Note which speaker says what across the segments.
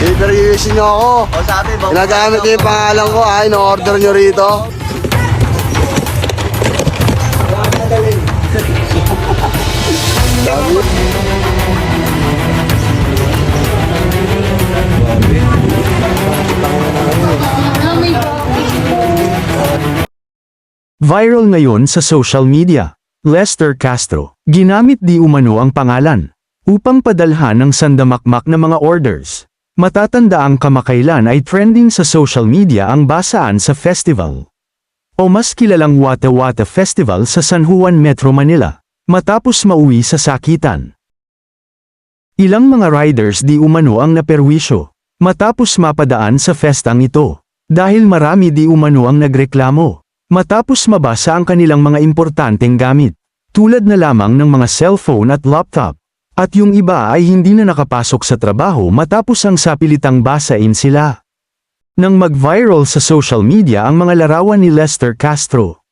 Speaker 1: Interviewin nyo ako.
Speaker 2: O sabi, bang
Speaker 1: Ginagamit niyo yung pangalan ko, ay, no-order nyo rito. Sabi,
Speaker 3: Viral ngayon sa social media. Lester Castro, ginamit di umano ang pangalan upang padalhan ng sandamakmak na mga orders. Matatanda ang kamakailan ay trending sa social media ang basaan sa festival. O mas kilalang Wata Wata Festival sa San Juan, Metro Manila, matapos mauwi sa sakitan. Ilang mga riders di umano ang naperwisyo, matapos mapadaan sa festang ito, dahil marami di umano ang nagreklamo. Matapos mabasa ang kanilang mga importanteng gamit, tulad na lamang ng mga cellphone at laptop, at yung iba ay hindi na nakapasok sa trabaho matapos ang sapilitang basain sila. Nang mag-viral sa social media ang mga larawan ni Lester Castro.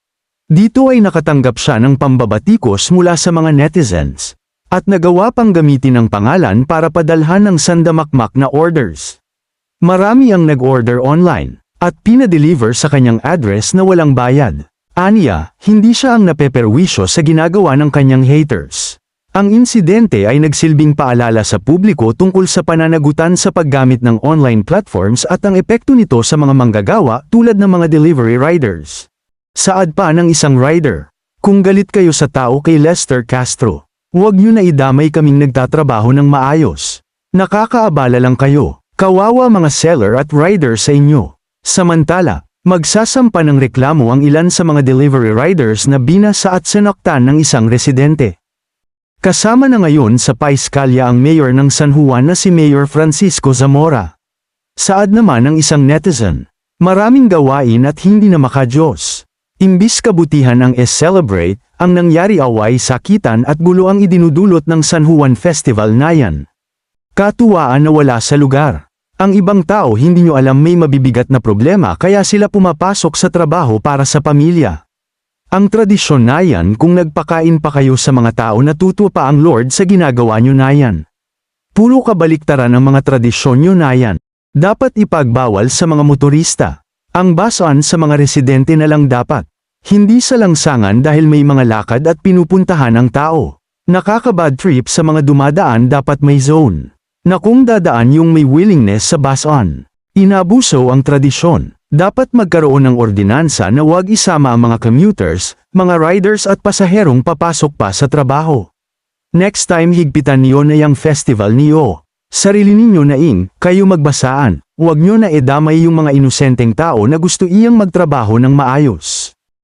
Speaker 3: Dito ay nakatanggap siya ng pambabatikos mula sa mga netizens, at nagawa pang gamitin ang pangalan para padalhan ng sandamakmak na orders. Marami ang nag-order online, at pinadeliver sa kanyang address na walang bayad. Aniya, hindi siya ang napeperwisyo sa ginagawa ng kanyang haters. Ang insidente ay nagsilbing paalala sa publiko tungkol sa pananagutan sa paggamit ng online platforms at ang epekto nito sa mga manggagawa tulad ng mga delivery riders. Saad pa ng isang rider, kung galit kayo sa tao kay Lester Castro, huwag niyo na idamay kaming nagtatrabaho ng maayos. Nakakaabala lang kayo, kawawa mga seller at rider sa inyo. Samantala, magsasampa ng reklamo ang ilan sa mga delivery riders na binasa at sinaktan ng isang residente. Kasama na ngayon sa Paiskalya ang mayor ng San Juan na si Mayor Francisco Zamora. Saad naman ng isang netizen, maraming gawain at hindi na makajos. Imbis kabutihan ang es-celebrate, ang nangyari away sakitan at gulo ang idinudulot ng San Juan Festival na yan. Katuwaan na wala sa lugar. Ang ibang tao hindi nyo alam may mabibigat na problema kaya sila pumapasok sa trabaho para sa pamilya. Ang tradisyon na yan kung nagpakain pa kayo sa mga tao natuto pa ang Lord sa ginagawa nyo na yan. Puro kabaliktaran ang mga tradisyon nyo na yan. Dapat ipagbawal sa mga motorista. Ang basan sa mga residente na lang dapat. Hindi sa langsangan dahil may mga lakad at pinupuntahan ang tao. Nakakabad trip sa mga dumadaan dapat may zone. Na kung dadaan yung may willingness sa basan. Inabuso ang tradisyon. Dapat magkaroon ng ordinansa na huwag isama ang mga commuters, mga riders at pasaherong papasok pa sa trabaho. Next time higpitan niyo na yung festival niyo. Sarili ninyo na ing, kayo magbasaan, huwag nyo na edamay yung mga inosenteng tao na gusto iyang magtrabaho ng maayos.